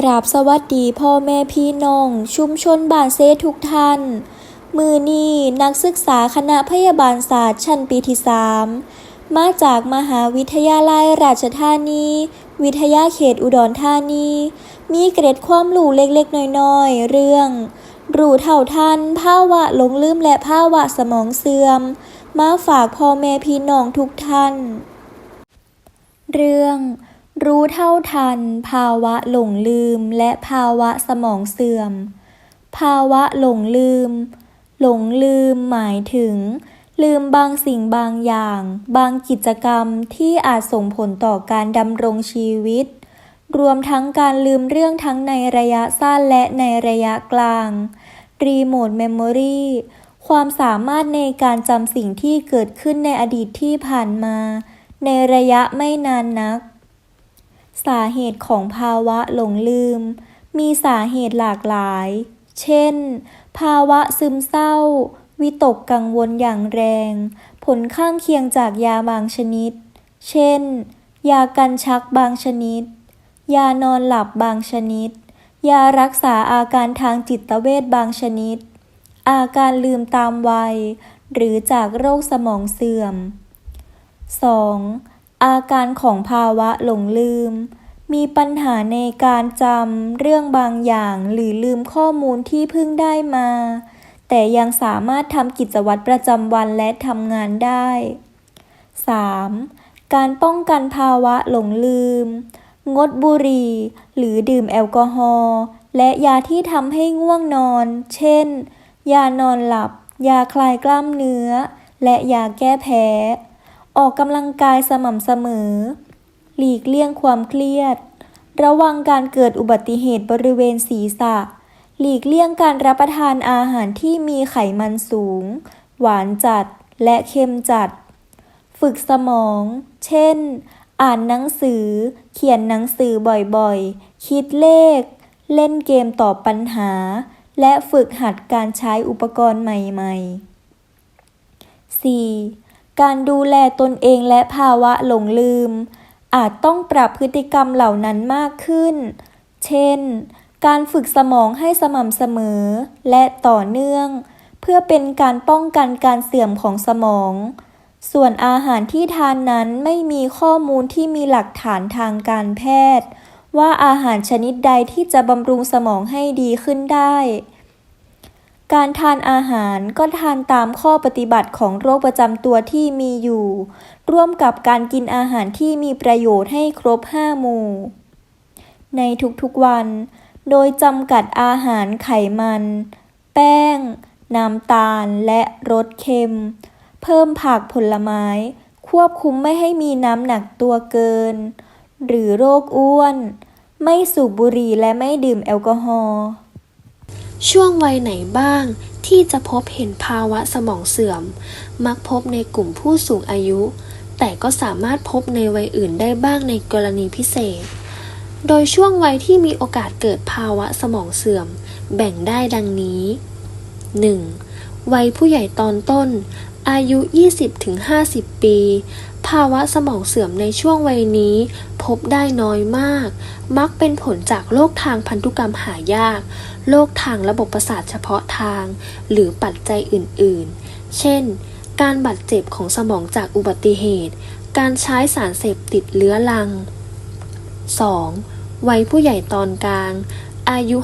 กราบสวัสดีพ่อแม่พี่น้อง ชุมชนบ้านเซทุกท่าน มือนี้นักศึกษาคณะพยาบาลศาสตร์ชั้นปีที่3มาจากมหาวิทยาลัยราชธานี วิทยาเขตอุดรธานี มีเกร็ดความรู้เล็กๆ น้อยๆ เรื่อง รู้เท่าทันภาวะหลงลืมและภาวะสมองเสื่อม มาฝากพ่อแม่พี่น้องทุกท่าน เรื่อง รู้เท่าทัน ภาวะหลงลืม และภาวะสมองเสื่อม ภาวะหลงลืม หลงลืมหมายถึง ลืมบางสิ่งบางอย่าง บางกิจกรรมที่อาจส่งผลต่อการดำรงชีวิต รวมทั้งการลืมเรื่องทั้งในระยะสั้นและในระยะกลางรีโมทเมมโมรีความสามารถในการจำสิ่งที่เกิดขึ้นในอดีตที่ผ่านมา ในระยะไม่นานนัก สาเหตุของภาวะหลงลืม มีสาเหตุหลากหลาย เช่น ภาวะซึมเศร้า วิตกกังวลอย่างแรง ผลข้างเคียงจากยาบางชนิด เช่น ยากันชักบางชนิด ยานอนหลับบางชนิด ยารักษาอาการทางจิตเวชบางชนิด อาการลืมตามวัย หรือจากโรคสมองเสื่อม 2. อาการของภาวะหลงลืม มีปัญหาในการจำเรื่องบางอย่างหรือลืมข้อมูลที่เพิ่งได้มา แต่ยังสามารถทำกิจวัตรประจำวันและทำงานได้ 3. การป้องกันภาวะหลงลืม งดบุหรี่ หรือดื่มแอลกอฮอล์และยาที่ทำให้ง่วงนอน เช่น ยานอนหลับ ยาคลายกล้ามเนื้อ และยาแก้แพ้ ออกกำลังกายสม่ำเสมอ หลีกเลี่ยงความเครียด ระวังการเกิดอุบัติเหตุบริเวณศีรษะ หลีกเลี่ยงการรับประทานอาหารที่มีไขมันสูง หวานจัดและเค็มจัด ฝึกสมอง เช่น อ่านหนังสือ เขียนหนังสือบ่อยๆ คิดเลข เล่นเกมตอบปัญหา และฝึกหัดการใช้อุปกรณ์ใหม่ๆ 4. การดูแลตนเองและภาวะหลงลืม อาจต้องปรับพฤติกรรมเหล่านั้นมากขึ้น เช่น การฝึกสมองให้สม่ำเสมอและต่อเนื่อง เพื่อเป็นการป้องกันการเสื่อมของสมอง ส่วนอาหารที่ทานนั้นไม่มีข้อมูลที่มีหลักฐานทางการแพทย์ ว่าอาหารชนิดใดที่จะบำรุงสมองให้ดีขึ้นได้ การทานอาหารก็ทานตามข้อปฏิบัติของโรคประจำตัวที่มีอยู่ ร่วมกับการกินอาหารที่มีประโยชน์ให้ครบ 5 หมู่ ในทุกๆวัน โดยจำกัดอาหารไขมัน แป้ง น้ำตาล และรสเค็ม เพิ่มผักผลไม้ ควบคุมไม่ให้มีน้ำหนักตัวเกิน หรือโรคอ้วน ไม่สูบบุหรี่และไม่ดื่มแอลกอฮอล์ ช่วงวัยไหนบ้างที่จะพบเห็นภาวะสมองเสื่อม มักพบในกลุ่มผู้สูงอายุ แต่ก็สามารถพบในวัยอื่นได้บ้างในกรณีพิเศษ โดยช่วงวัยที่มีโอกาสเกิดภาวะสมองเสื่อม แบ่งได้ดังนี้ 1. วัยผู้ใหญ่ตอนต้น อายุ 20-50 ปี ภาวะสมองเสื่อมในช่วงวัยนี้ พบได้น้อยมาก มักเป็นผลจากโรคทางพันธุกรรมหายาก โรคทางระบบประสาทเฉพาะทาง หรือปัจจัยอื่นๆ เช่น การบาดเจ็บของสมองจากอุบัติเหตุ การใช้สารเสพติดเลื้อรัง 2. วัยผู้ใหญ่ตอนกลาง อายุ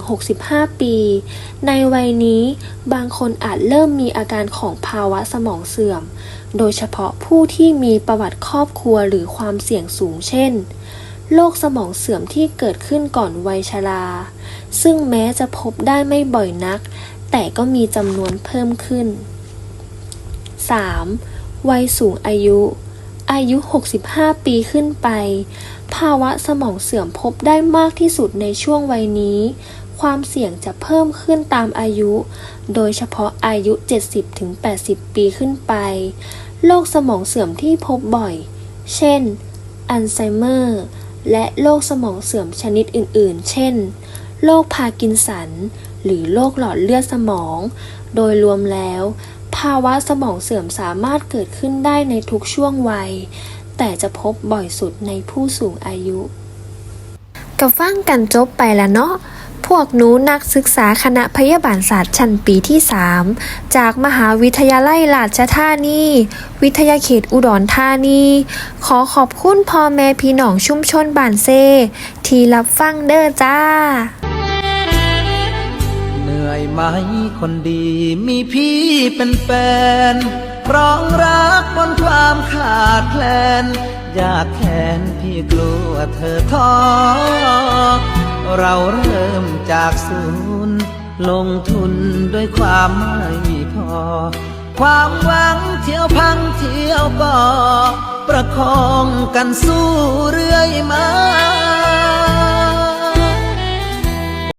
50-65 ปี ในวัยนี้บางคนอาจเริ่มมีอาการของภาวะสมองเสื่อม โดยเฉพาะผู้ที่มีประวัติครอบครัวหรือความเสี่ยงสูงเช่น โรคสมองเสื่อมที่เกิดขึ้นก่อนวัยชรา ซึ่งแม้จะพบได้ไม่บ่อยนัก แต่ก็มีจำนวนเพิ่มขึ้น 3. วัยสูงอายุ อายุ 65 ปีขึ้นไป ภาวะสมองเสื่อมพบได้มากที่สุดในช่วงวัยนี้ ความเสี่ยงจะเพิ่มขึ้นตามอายุ โดยเฉพาะอายุ 70-80 ปีขึ้นไป โรคสมองเสื่อมที่พบบ่อย เช่น อัลไซเมอร์ และโรคสมองเสื่อมชนิดอื่น ๆ เช่น โรคพาร์กินสัน หรือโรคหลอดเลือดสมอง โดยรวมแล้ว ภาวะสมองเสื่อมสามารถเกิดขึ้นได้ในทุกช่วงวัย แต่จะพบบ่อยสุดในผู้สูงอายุกับฟังกันจบไปแล้วเนาะพวกหนูนักศึกษาคณะพยาบาลศาสตร์ชั้นปีที่ 3 จากมหาวิทยาลัยราชธานี วิทยาเขตอุดรธานี ขอขอบคุณพ่อแม่พี่น้องชุมชนบ้านเซ ที่รับฟังเด้อจ้า ไหมคนดีมีพี่เป็นแฟนรองรักบนความขาดแคลนอยากแค้นพี่กลัวเธอท้อเราเริ่มจากศูนย์ลงทุนด้วยความไม่พอ ความหวังเที่ยวพังเที่ยวก่อประคองกันสู้เรื่อยมา